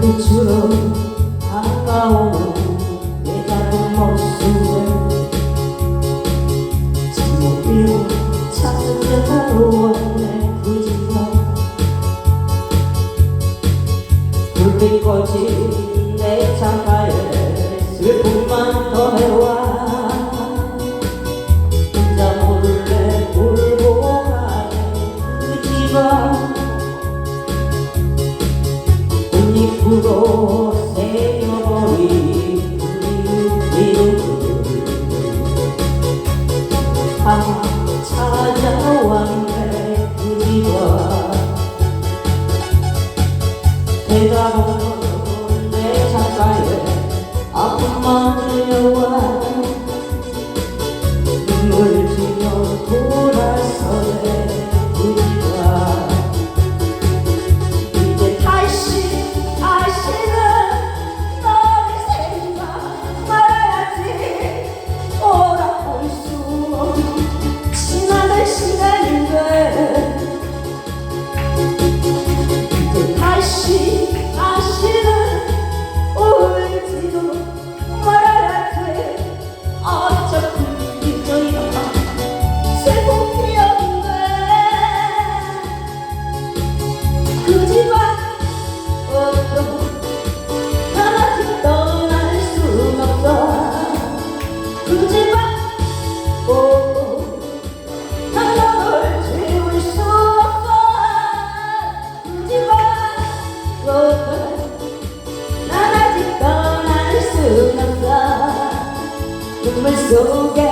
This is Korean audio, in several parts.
눈빛으로 다가오는 내 작은 모습에 침묵이로 찾은 게 바로 내 그지가 불빛 꽃이 내 창가 Come on. must go down.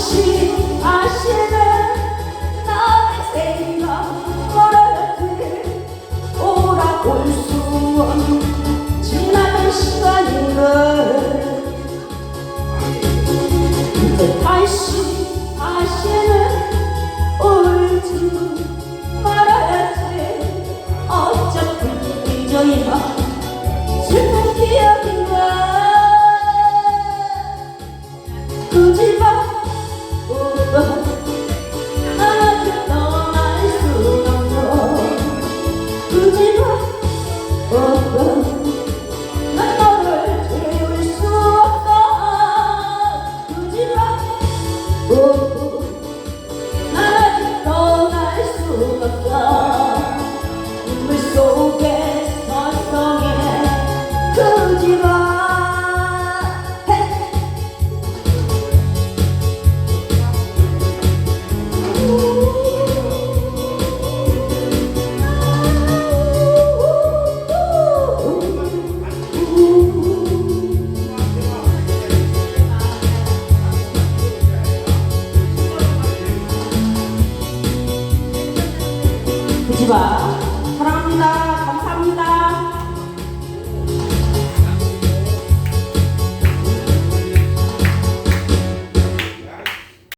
이 Shiva